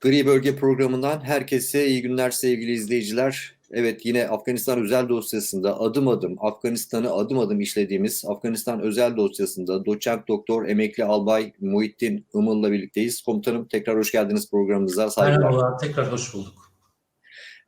Gri Bölge programından herkese iyi günler sevgili izleyiciler. Evet yine Afganistan özel dosyasında adım adım Afganistan'ı adım adım işlediğimiz Afganistan özel dosyasında doçent doktor emekli albay Muhittin Imıl'la birlikteyiz. Komutanım tekrar hoş geldiniz programımıza. Saygılar. Merhabalar, tekrar hoş bulduk.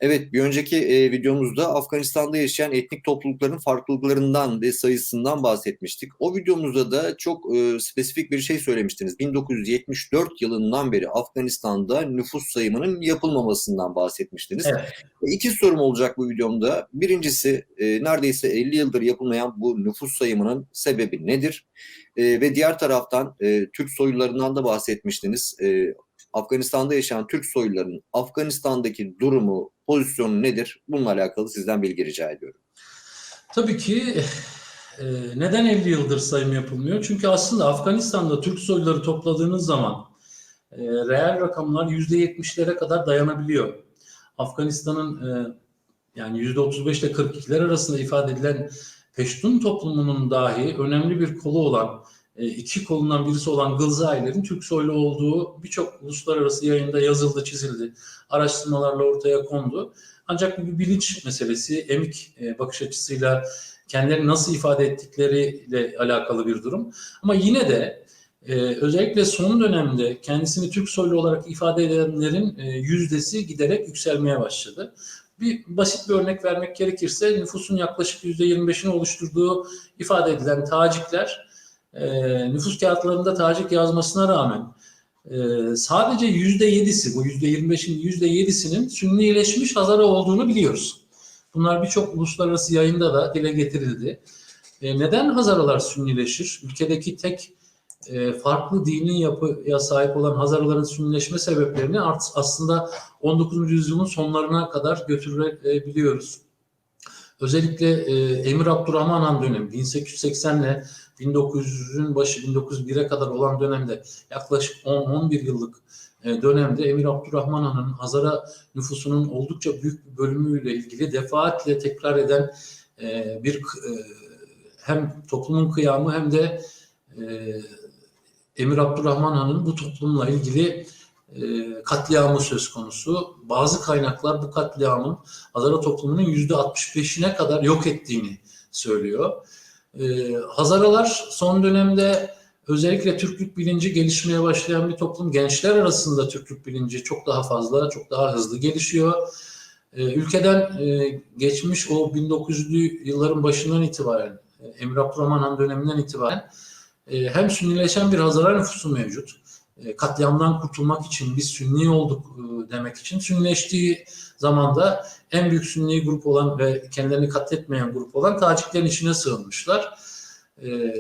Evet, bir önceki e, videomuzda Afganistan'da yaşayan etnik toplulukların farklılıklarından ve sayısından bahsetmiştik. O videomuzda da çok e, spesifik bir şey söylemiştiniz. 1974 yılından beri Afganistan'da nüfus sayımının yapılmamasından bahsetmiştiniz. Evet. İki sorum olacak bu videomda. Birincisi e, neredeyse 50 yıldır yapılmayan bu nüfus sayımının sebebi nedir? E, ve diğer taraftan e, Türk soylularından da bahsetmiştiniz. E, Afganistan'da yaşayan Türk soylularının Afganistan'daki durumu, pozisyonu nedir? Bununla alakalı sizden bilgi rica ediyorum. Tabii ki e, neden 50 yıldır sayım yapılmıyor? Çünkü aslında Afganistan'da Türk soyluları topladığınız zaman e, reel rakamlar %70'lere kadar dayanabiliyor. Afganistan'ın e, yani %35 ile 42'ler arasında ifade edilen Peştun toplumunun dahi önemli bir kolu olan iki kolundan birisi olan Gılzailerin Türk soylu olduğu birçok uluslararası yayında yazıldı, çizildi. Araştırmalarla ortaya kondu. Ancak bu bir bilinç meselesi, emik e, bakış açısıyla kendilerini nasıl ifade ettikleriyle alakalı bir durum. Ama yine de e, özellikle son dönemde kendisini Türk soylu olarak ifade edenlerin yüzdesi giderek yükselmeye başladı. Bir basit bir örnek vermek gerekirse nüfusun yaklaşık %25'ini oluşturduğu ifade edilen Tacikler e, nüfus kağıtlarında Tacik yazmasına rağmen e, sadece yüzde yedisi, bu yüzde yirmi beşin yüzde yedisinin Sünnileşmiş Hazara olduğunu biliyoruz. Bunlar birçok uluslararası yayında da dile getirildi. E, neden Hazaralar Sünnileşir? Ülkedeki tek e, farklı dini yapıya sahip olan Hazarların Sünnileşme sebeplerini aslında 19. yüzyılın sonlarına kadar götürebiliyoruz. Özellikle e, Emir Abdurrahman Han dönemi 1880 ile 1900'ün başı 1901'e kadar olan dönemde yaklaşık 10-11 yıllık e, dönemde Emir Abdurrahman Han'ın Hazara nüfusunun oldukça büyük bir bölümüyle ilgili defaatle tekrar eden e, bir e, hem toplumun kıyamı hem de Emir Abdurrahman Han'ın bu toplumla ilgili katliamı söz konusu. Bazı kaynaklar bu katliamın Hazara toplumunun %65'ine kadar yok ettiğini söylüyor. Ee, Hazaralar son dönemde özellikle Türklük bilinci gelişmeye başlayan bir toplum. Gençler arasında Türklük bilinci çok daha fazla, çok daha hızlı gelişiyor. Ee, ülkeden e, geçmiş o 1900'lü yılların başından itibaren, e, Emir Abdurrahman Han döneminden itibaren e, hem sünnileşen bir Hazara nüfusu mevcut. E, katliamdan kurtulmak için biz Sünni olduk e, demek için Sünnileştiği zamanda en büyük Sünni grup olan ve kendilerini katletmeyen grup olan Taciklerin içine sığınmışlar. E,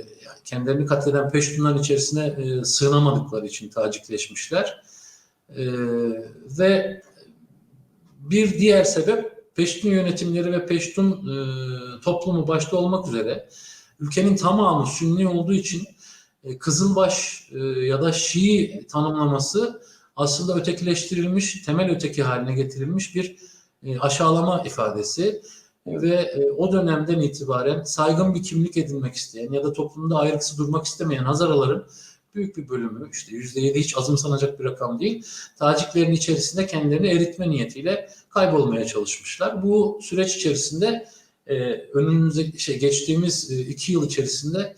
kendilerini katleden Peştunların içerisine sığınamadıkları için Tacikleşmişler. Ve bir diğer sebep Peştun yönetimleri ve Peştun toplumu başta olmak üzere ülkenin tamamı Sünni olduğu için e, Kızılbaş e, ya da Şii tanımlaması aslında ötekileştirilmiş, temel öteki haline getirilmiş bir e, aşağılama ifadesi ve o dönemden itibaren saygın bir kimlik edinmek isteyen ya da toplumda ayrıksı durmak istemeyen Hazaraların büyük bir bölümü işte yüzde yedi hiç azımsanacak bir rakam değil. Taciklerin içerisinde kendilerini eritme niyetiyle kaybolmaya çalışmışlar. Bu süreç içerisinde e, önümüzde şey geçtiğimiz iki yıl içerisinde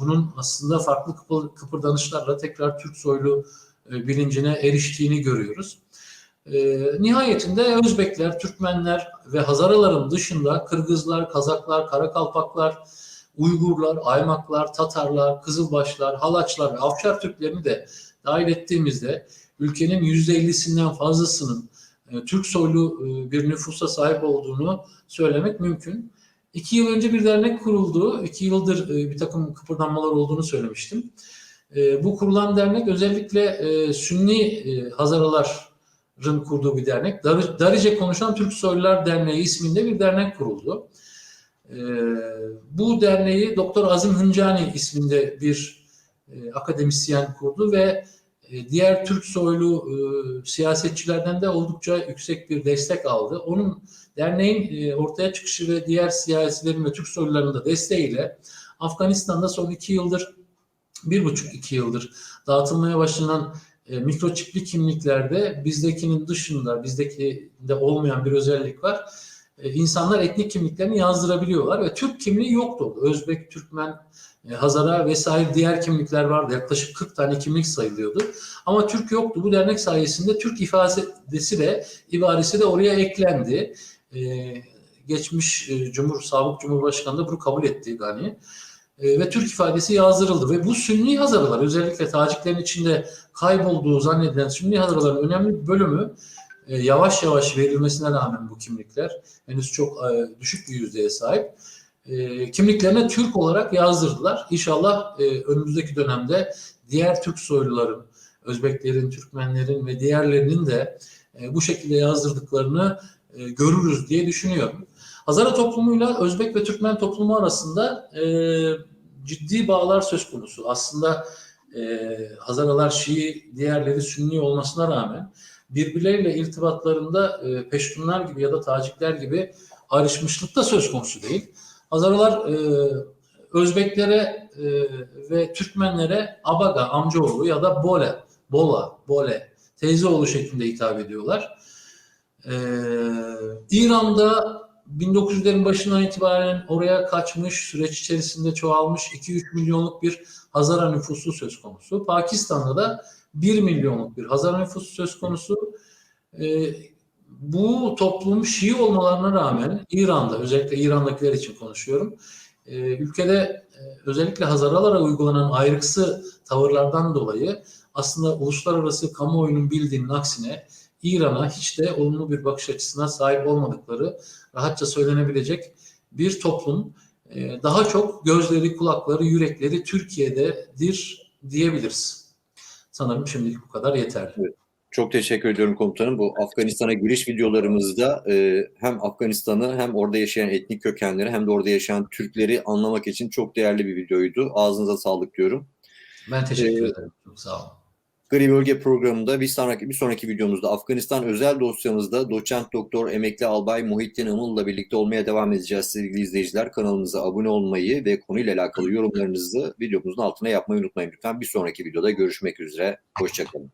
bunun aslında farklı kıpırdanışlarla tekrar Türk soylu e, bilincine eriştiğini görüyoruz. E, nihayetinde Özbekler, Türkmenler ve Hazaraların dışında Kırgızlar, Kazaklar, Karakalpaklar, Uygurlar, Aymaklar, Tatarlar, Kızılbaşlar, Halaçlar ve Afşar Türklerini de dahil ettiğimizde ülkenin %50'sinden fazlasının Türk soylu bir nüfusa sahip olduğunu söylemek mümkün. İki yıl önce bir dernek kuruldu. İki yıldır e, bir takım kıpırdanmalar olduğunu söylemiştim. E, bu kurulan dernek özellikle e, Sünni Hazaraların kurduğu bir dernek. Darice Konuşan Türk Soylular Derneği isminde bir dernek kuruldu. Bu derneği Doktor Azim Hıncani isminde bir akademisyen kurdu ve diğer Türk soylu siyasetçilerden de oldukça yüksek bir destek aldı. Onun Derneğin e, ortaya çıkışı ve diğer siyasilerin ve Türk soylularının da desteğiyle Afganistan'da son iki yıldır, bir buçuk iki yıldır dağıtılmaya başlanan e, mikroçipli kimliklerde bizdekinin dışında, bizdekinde olmayan bir özellik var. E, insanlar etnik kimliklerini yazdırabiliyorlar ve Türk kimliği yoktu. Özbek, Türkmen, e, Hazara vesaire diğer kimlikler vardı. Yaklaşık 40 tane kimlik sayılıyordu. Ama Türk yoktu. Bu dernek sayesinde Türk ifadesi de ibaresi de oraya eklendi. E, geçmiş e, Cumhur Sabık Cumhurbaşkanı da bunu kabul etti Gani. E, ve Türk ifadesi yazdırıldı ve bu Sünni Hazaralar özellikle Taciklerin içinde kaybolduğu zannedilen Sünni Hazaraların önemli bir bölümü e, yavaş yavaş verilmesine rağmen bu kimlikler henüz çok e, düşük bir yüzdeye sahip. E, kimliklerine Türk olarak yazdırdılar. İnşallah e, önümüzdeki dönemde diğer Türk soyluların, Özbeklerin, Türkmenlerin ve diğerlerinin de e, bu şekilde yazdırdıklarını e, görürüz diye düşünüyorum. Hazara toplumuyla Özbek ve Türkmen toplumu arasında e, ciddi bağlar söz konusu. Aslında e, Hazaralar Şii, diğerleri Sünni olmasına rağmen birbirleriyle irtibatlarında e, Peştunlar gibi ya da Tacikler gibi ayrışmışlık da söz konusu değil. Hazaralar e, Özbeklere e, ve Türkmenlere abaga, amcaoğlu ya da bole, bola, bole, teyzeoğlu şeklinde hitap ediyorlar. E, İran'da 1900'lerin başından itibaren oraya kaçmış, süreç içerisinde çoğalmış 2-3 milyonluk bir Hazara nüfusu söz konusu. Pakistan'da da 1 milyonluk bir Hazara nüfusu söz konusu. Ee, bu toplum Şii olmalarına rağmen İran'da, özellikle İran'dakiler için konuşuyorum, e, ülkede e, özellikle Hazaralara uygulanan ayrıksı tavırlardan dolayı aslında uluslararası kamuoyunun bildiğinin aksine İran'a hiç de olumlu bir bakış açısına sahip olmadıkları rahatça söylenebilecek bir toplum. Ee, Daha çok gözleri, kulakları, yürekleri Türkiye'dedir diyebiliriz. Sanırım şimdilik bu kadar yeterli. Çok teşekkür ediyorum komutanım. Bu Afganistan'a giriş videolarımızda e, hem Afganistan'ı hem orada yaşayan etnik kökenleri hem de orada yaşayan Türkleri anlamak için çok değerli bir videoydu. Ağzınıza sağlık diyorum. Ben teşekkür Ee, ederim. Çok sağ olun. Gri Bölge programında bir sonraki bir sonraki videomuzda Afganistan özel dosyamızda doçent doktor emekli albay Muhittin Imıl'la birlikte olmaya devam edeceğiz sevgili izleyiciler. Kanalımıza abone olmayı ve konuyla alakalı yorumlarınızı videomuzun altına yapmayı unutmayın lütfen. Bir sonraki videoda görüşmek üzere. Hoşçakalın.